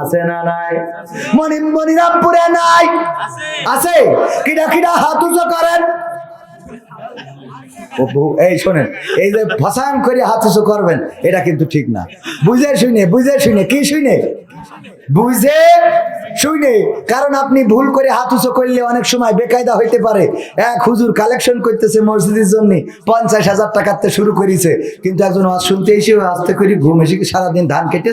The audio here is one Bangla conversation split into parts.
আছে না নাই? মনি মনিরামপুরে নাই। আছে। কিডা কিডা হাত উঁচু করেন। এই শোনেন এই যে ফসান করে হাত উঁচু করবেন এটা কিন্তু ঠিক না। বুঝে শুনে বুঝে শুনে কি শুনে? বুঝে শুনে কারণ আপনি ভুল করে হাত উঁচু করলে অনেক সময় বেকায়দা হইতে পারে। এক হুজুর কালেকশন করতেছে মসজিদের জন্য পঞ্চাশ হাজার টাকাতে শুরু করেছে কিন্তু একজন আজ শুনতে এসে আস্তে করে ঘুম এসে কি সারাদিন ধান কেটে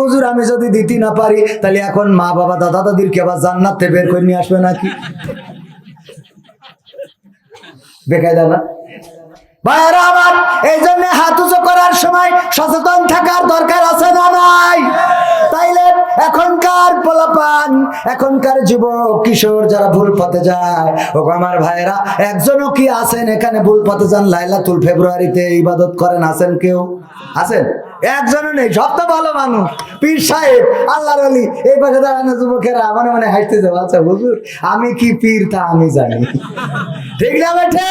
হুজুর, আমি যদি দিতে না পারি, তাহলে এখন মা বাবা, দাদা দাদির আবার জান্নাতে বের করে নিয়ে আসবে নাকি? ভাইরা আমার এই জন্য করার সময় সচেতন থাকার দরকার আছে না এখনকার এখনকার যুবক, কিশোর যারা ভুল পথে যায় আমার একজনও কি আছেন এখানে ভুল পথে লাইলাতুল ফেব্রুয়ারিতে ইবাদত করেন, আছেন কেউ? আছেন? একজনও নেই সব তো ভালো মানুষ। পীর সাহেব আল্লাহর আলী এই পাশে দাঁড়ানো যুবকেরা মনে মনে হাসতে যাব আচ্ছা হুজুর আমি কি পীর তা আমি জানি। ঠিক না বেঠে?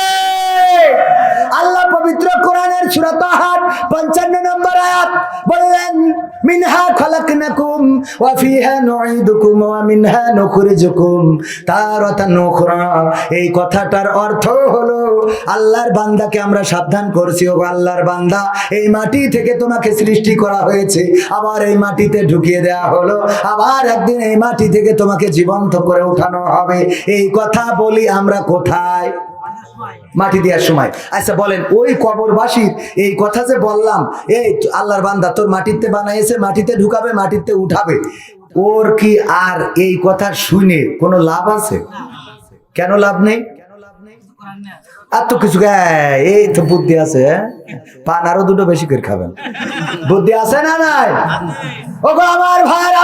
আল্লাহ পবিত্র কোরআনের সূরা তাহার 55 নম্বর আয়াত, বললেন, মিনহা খালাকনাকুম ওয়া ফিহা নুঈদুকুম ওয়া মিনহা নুখরিজুকুম। তারাতান উখরা। এই কথাটার অর্থ হলো, আল্লাহর বান্দাকে আমরা সাবধান করছি। ও আল্লাহর বান্দা, এই মাটি থেকে তোমাকে সৃষ্টি করা হয়েছে। আবার এই মাটিতে ঢুকিয়ে দেওয়া হলো। আবার একদিন এই মাটি থেকে তোমাকে জীবন্ত করে উঠানো হবে। এই কথা বলি আমরা কোথায়? মাটি দেওয়ার সময়। আচ্ছা বলেন, ওই কবরবাসীর এই কথা যে বললাম, এই আল্লাহর বান্দা তোর মাটিতে বানাইছে, মাটিতে ঢুকাবে, মাটিতে উঠাবে। ওর কি আর এই কথা শুনে কোনো লাভ আছে? কেন লাভ নেই? আর তো কিছু এই তো বুদ্ধি আছে? পান আরও দুটো বেশি করে খাবেন। বুদ্ধি আছে না নাই? ও গো আমার ভাইরা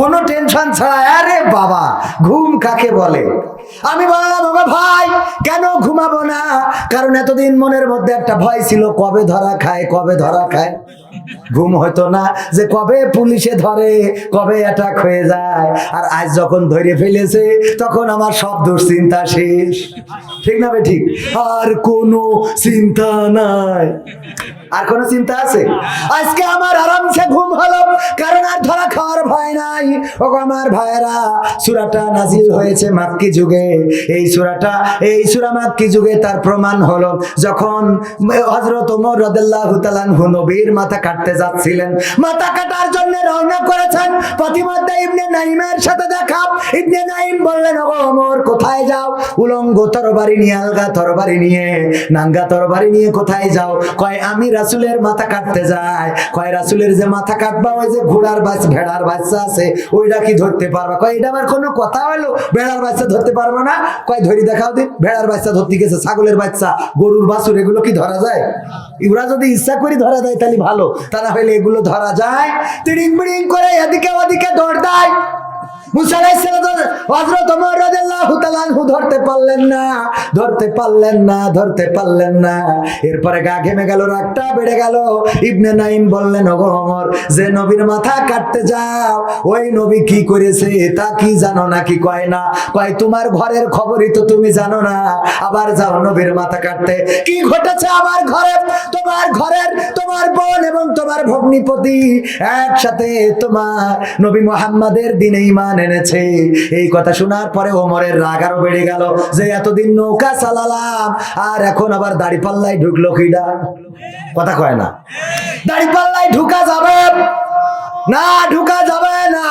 কোনো টেনশন ছাড়া, আরে বাবা, ঘুম কাকে বলে? আমি বললাম, ওগো ভাই, কেন ঘুমাবো না? কারণ এতদিন মনের মধ্যে একটা ভয় ছিল, কবে ধরা খায়, কবে ধরা খায়? ঘুম হতো না যে কবে পুলিশে ধরে, কবে অ্যাটাক হয়ে যায়। আর আজ যখন ধরে ফেলেছে, তখন আমার সব দুশ্চিন্তা শেষ। ঠিক না বে ঠিক? আর কোনো চিন্তা নাই। আর কোনো চিন্তা আছে? আজকে আমার আরামসে ঘুম হলো, কারণ আর ধরা খাওয়ার ভয় নাই। ও আমার ভাইয়েরা, সুরাটা নাজিল হয়েছে মাক্কি যুগে। এই সুরাটা, এই সুরা মাক্কি যুগে তার প্রমাণ হলো, যখন হজরত ওমর রাদিয়াল্লাহু তাআলা আনহু নবীর মাথা কাটতে যাচ্ছিলেন। মাথা কাটার জন্য রওনা করেছেন। প্রতিমধ্যে ইবনে নাইমের সাথে দেখা। ইবনে নাইম বললেন ও ওমর, কোথায় যাও? উলঙ্গ তরবারি নিয়ে, আলগা তরবারি নিয়ে, নাঙ্গা তরবারি নিয়ে কোথায় যাও? কয়, আমি রাসূলের মাথা কাটতে যায়। কয়, রাসুলের যে মাথা কাটবা, ওই যে ঘোড়ার বাচ্চা, ভেড়ার বাচ্চা আছে, ওইটা কি ধরতে পারবা? কয়, এটা আমার কোনো কথা হলো, ভেড়ার বাচ্চা ধরতে পারব না? কয়, ধরি দেখাও দিন ভেড়ার বাচ্চা ধরতে গেছে, ছাগলের বাচ্চা, গরুর বাছুর, এগুলো কি ধরা যায়? এগুলা যদি ইচ্ছা করে ধরা যায় তাহলে ভালো তা না হলে এগুলো ধরা যায়। তিড়িং বিড়িং করে এদিকে ওদিকে দৌড় দেয়। মুসা আলাইহিস হযরত ওমর রাদিয়াল্লাহু তাআলা আনহু ধরতে পারলেন না, ধরতে পারলেন না, ধরতে পারলেন না। এরপরে গা ঘেমে গেল, রাগটা বেড়ে গেল। ইবনে নাইম বললেন, ওগো ওমর, যে নবীর মাথা কাটতে যাও, ওই নবী কি করেছে তা কি জানো না কি কয় না? কয়, তোমার ঘরের খবরই তো তুমি জানো না। আবার যাও নবীর মাথা কাটতে। কি ঘটেছে আমার ঘরে? তোমার ঘরের তোমার ভগ্নিপতি একসাথে তোমার নবী মোহাম্মদের দিনে ইমান এনেছে। এই কথা শোনার পরে ওমরের রাগ আরও বেড়ে গেল যে এতদিন নৌকা চালালাম, আর এখন আবার দাড়ি পাল্লাই ঢুকলো কিডা? কথা কয় না। দাড়ি পাল্লাই ঢুকা যাবে। না ঢুকা যাবে না।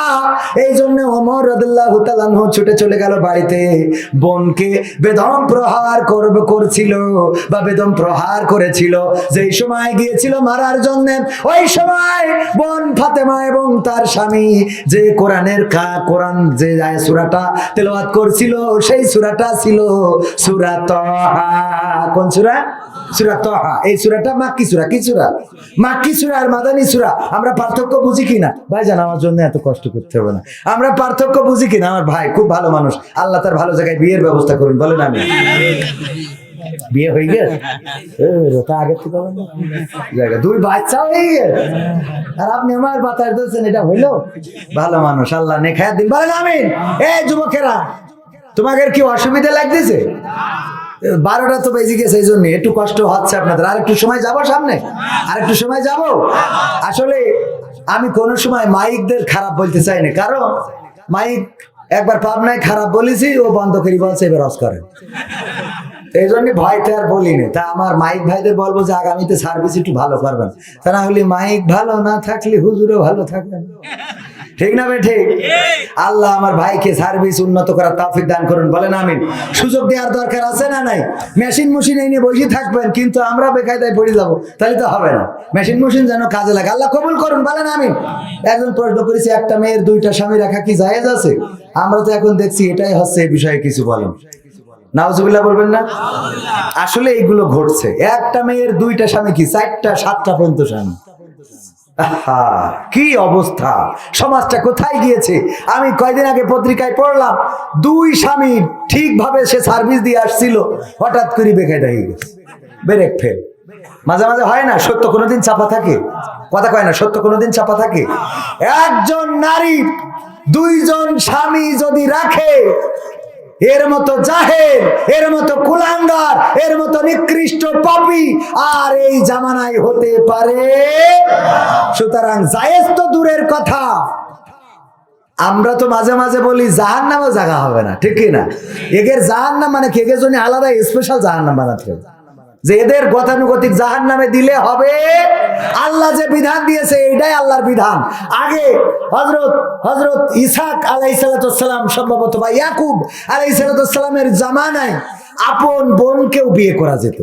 এই জন্য ওমর রাদিয়াল্লাহু তাআলা ছুটে চলে গেল বাড়িতে। বোনকে বেদম প্রহার করবে, করছিল বা বেদম প্রহার করেছিল। যেই সময় গিয়েছিল মারার জন্য, ওই সময় বোন ফাতেমা এবং তার স্বামী যে কোরআনের কা কোরআন যে সূরাটা তেলাওয়াত করছিল, সেই সূরাটা ছিল সূরা তাহা। কোন সূরা? সূরা তাহা। এই সুরাটা মাক্কি সূরা। কি সূরা? মাক্কি সূরা আর মাদানী সুরা। আমরা পার্থক্য বুঝি কিনা? ভাই জান আমার জন্য এত কষ্ট করতে হবে না। আমরা পার্থক্য বুঝি কিনা? আমার ভাই খুব ভালো মানুষ। আল্লাহ তার ভালো জায়গায় বিয়ের ব্যবস্থা করুন, বলেন আমি। বিয়ে হয়ে গেছে? দুই বাচ্চা হয়ে গেছে। আর আপনি আমার বাতাস এটা হইল? ভালো মানুষ, আল্লাহ নেখায় দিন। বলেন আমি যুবকেরা কি অসুবিধা লাগতেছে? বারোটা তো বেজে গেছে, এই জন্য একটু কষ্ট হচ্ছে আপনাদের। আর একটু সময় যাব সামনে? আর একটু সময় যাব? আসলে আমি কোনো সময় মাইকদের খারাপ বলতে চাই না। কারণ মাইক একবার পাবনায় খারাপ বলেছি, ও বন্ধ করি বলছে, এবার অস করেন। এই জন্য ভয়টা আর বলিনি তা আমার মাইক ভাইদের বলব যে, আগামীতে সার্ভিস একটু ভালো করবেন। তা না হলে মাইক ভালো না থাকলে হুজুরও ভালো থাকবেন ঠিক না বে ঠিক? আল্লাহ আমার ভাইকে সার্ভিস উন্নত করার তাফিক দান করুন বলেন আমিন। সুযোগ দেওয়ার দরকার আছে না নাই? মেশিন মেশিন এই নিয়ে বসে থাকবেন কিন্তু আমরা বেকায়দায় পড়ে যাব তাহলে তো হবে না। মেশিন মেশিন যেন কাজে লাগে। আল্লাহ কবুল করুন বলেন আমিন। একজন প্রশ্ন করেছি একটা মেয়ের দুইটা স্বামী রাখা কি জায়েজ আছে? আমরা তো এখন দেখছি এটাই হচ্ছে এই বিষয়ে কিছু বলেন। নাউজুবিল্লাহ বলবেন না? আসলে এইগুলো ঘটছে। একটা মেয়ের দুইটা স্বামী কি? চারটা সাতটা পর্যন্ত স্বামী। কি অবস্থা? সমাজটা কোথায় গিয়েছে? আমি কয়দিন আগে পত্রিকায় পড়লাম, দুই স্বামী ঠিকভাবে সে সার্ভিস দিয়ে আসছিল, হঠাৎ করে বেকায়দা হয়ে গেছে। ব্রেক ফেল মাঝে মাঝে হয় না, সত্য কোনোদিন চাপা থাকে? কথা কয় না, সত্য কোনোদিন চাপা থাকে? একজন নারী, দুইজন স্বামী যদি রাখে এর মতো জাহের এর মতো কুলাঙ্গার, এর মতো নিকৃষ্ট পাপি আর এই জামানায় হতে পারে সুতরাং জায়েজ তো দূরের কথা। আমরা তো মাঝে মাঝে বলি জাহান নামে জায়গা হবে না, ঠিক না? এগের জাহান নাম মানে কে? জন্য আলাদা স্পেশাল জাহান নাম বানাতে হবে। যে এদের গতানুগতিক জাহান নামে দিলে হবে, আল্লাহ যে বিধান দিয়েছে, এটাই আল্লাহর বিধান। আগে হজরত হজরত ইসাক আলাই সালাতাম সম্ভবত বা ইয়াকুব আলাই সালাতামের জামানায় আপন বোনকেও বিয়ে করা যেত।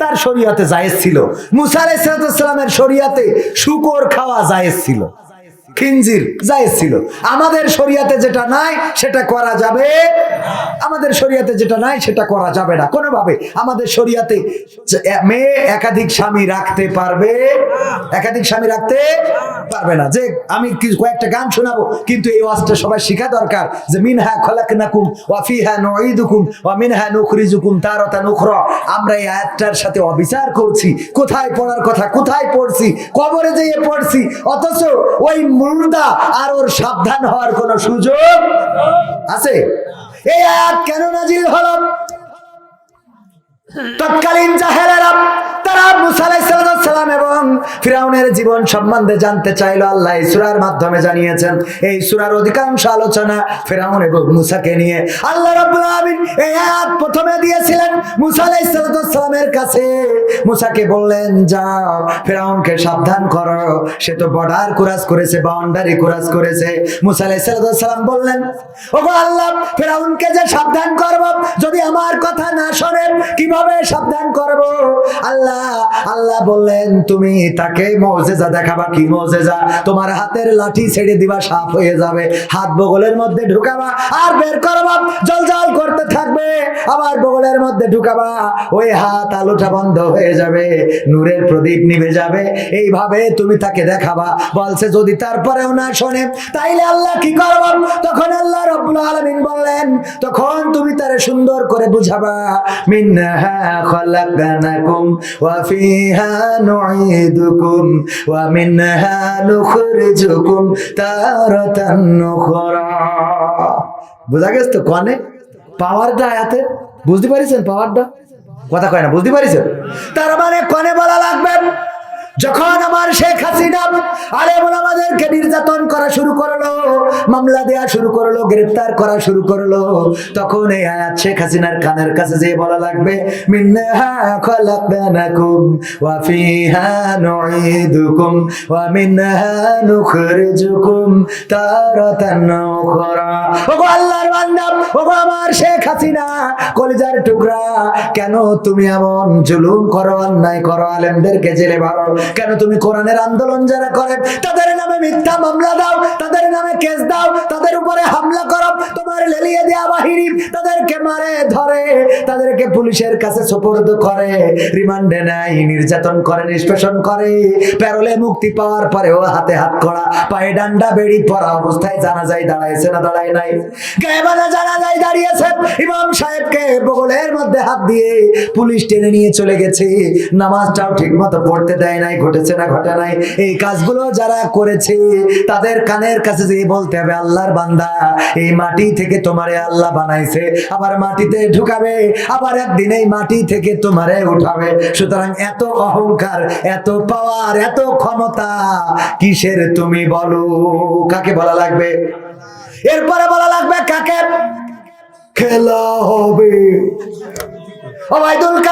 তার শরিয়াতে জায়েজ ছিল। মুসা আলাই সালাতামের শরিয়াতে শুকর খাওয়া জায়েজ ছিল। খিনজির জায়েজ ছিল। আমাদের শরিয়াতে যেটা নাই, সেটা করা যাবে আমাদের শরিয়াতে যেটা নাই, সেটা করা যাবে না। কোনোভাবে। আমাদের শরিয়াতে মেয়ে একাধিক স্বামী রাখতে পারবে, একাধিক স্বামী রাখতে পারবে না। যে আমি কয়েকটা গান শোনাবো, কিন্তু এই ওয়াজটা সবাই শেখা দরকার। যে মিনহা খলাকনাকুম ওয়া ফিহা নুঈদুকুম ওয়া মিনহা নুখরিজুকুম তারাতান উখরা। আমরা এই আয়াতটার সাথে অবিচার করছি। কোথায় পড়ার কথা? কোথায় পড়ছি? কবরে যেয়ে পড়ছি। অথচ ওই মুর্দা আর ওর সাবধান হওয়ার কোনো সুযোগ আছে? এই আয়াত কেন নাজিল হলো? তৎকালীন জাহেলেরা তারা মুসা এবং ফিরাউনের জীবন সম্বন্ধে জানতে চাইলো। আল্লাহ সুরার মাধ্যমে জানিয়েছেন, এই সুরার অধিকাংশ আলোচনা ফিরাউন এবং মুসাকে নিয়ে। আল্লাহ প্রথমে দিয়েছিলেন মুসা কাছে। মুসাকে বললেন, যাও, ফিরাউনকে সাবধান করো। সে তো বর্ডার কুরাস করেছে, বাউন্ডারি কুরাস করেছে। মুসা বললেন, ওগো আল্লাহ, ফেরাউনকে যে সাবধান করব, যদি আমার কথা না শোনে, কীভাবে সাবধান করব? আল্লাহ আল্লাহ বললেন, তুমি তাকে মৌজেজা দেখাবা, কি মৌজেজা? তোমার হাতের লাঠি ছেড়ে দিবা, সাফ হয়ে যাবে। হাত বগলের মধ্যে ঢুকাবা আর বের করবা। জল জল করতে থাকবে, আবার বগলের মধ্যে ঢুকাবা। ওই হাত আলোটা বন্ধ হয়ে যাবে, নূরের প্রদীপ নিভে যাবে। এইভাবে তুমি তাকে দেখাবা। বলছে, যদি তারপরেও না শোনে, তাইলে আল্লাহ কি করব? তখন আল্লাহ রব্বুল আলামিন বললেন, তখন তুমি তারে সুন্দর করে বুঝাবা। মিনহা খলাকনাকুম ওয়া ফিহা نعيدكم ومنها نخرجكم تارة أخرى. বুঝা গেছে তো কনে পাওয়ারটা আয়াতে? বুঝতে পারিছেন পাওয়ারটা? কথা কয় না, বুঝতে পারিছেন? তার মানে কনে বলা লাগবে যখন আমার শেখ হাসিনা আরে আমাদেরকে নির্যাতন করা শুরু করল, মামলা দেয়া শুরু করল গ্রেফতার করা শুরু করল, তখন এই আয়াত শেখ হাসিনার কানের কাছে যে বলা লাগবে কেন তুমি এমন জুলুম করো, অন্যায় করো, আলেমদেরকে জেলে ভরো? কেন তুমি কোরআনের আন্দোলন যারা করে? তাদের নামে মিথ্যা মামলা দাও, তাদের নামে কেস দাও, তাদের উপরে হামলা করো, তোমার লেলিয়ে দেওয়া বাহিনী তাদেরকে মারে, ধরে, তাদেরকে পুলিশের কাছে সুপর্দ করে, রিমান্ডে নেয়, নির্যাতন করে, নিষ্পেষণ করে, প্যারোলে মুক্তি পাওয়ার পরেও হাতে হাত করা পায়ে ডান্ডা বেড়ি পড়া অবস্থায় জানা যায় দাঁড়াইছে না, দাঁড়ায় নাই। গায়েবানা জানা যায় দাঁড়িয়েছে, ইমাম সাহেবকে বগলের মধ্যে হাত দিয়ে পুলিশ টেনে নিয়ে চলে গেছে। নামাজটাও ঠিক মতো পড়তে দেয় নাই, ঘটেছে না, ঘটে নাই, এই কাজগুলো যারা করেছে, তাদের কানের কাছে যে বলতে হবে, আল্লাহর বান্দা, এই মাটি থেকে তোমারে আল্লাহ বানাইছে, আবার মাটিতে ঢুকাবে, আবার একদিন এই মাটি থেকে তোমারে উঠাবে। সুতরাং এত অহংকার, এত পাওয়ার, এত ক্ষমতা, কিসের তুমি বলো? কাকে বলা লাগবে? এরপরে বলা লাগবে, কাকে? খেলা হবে। ওবায়দুল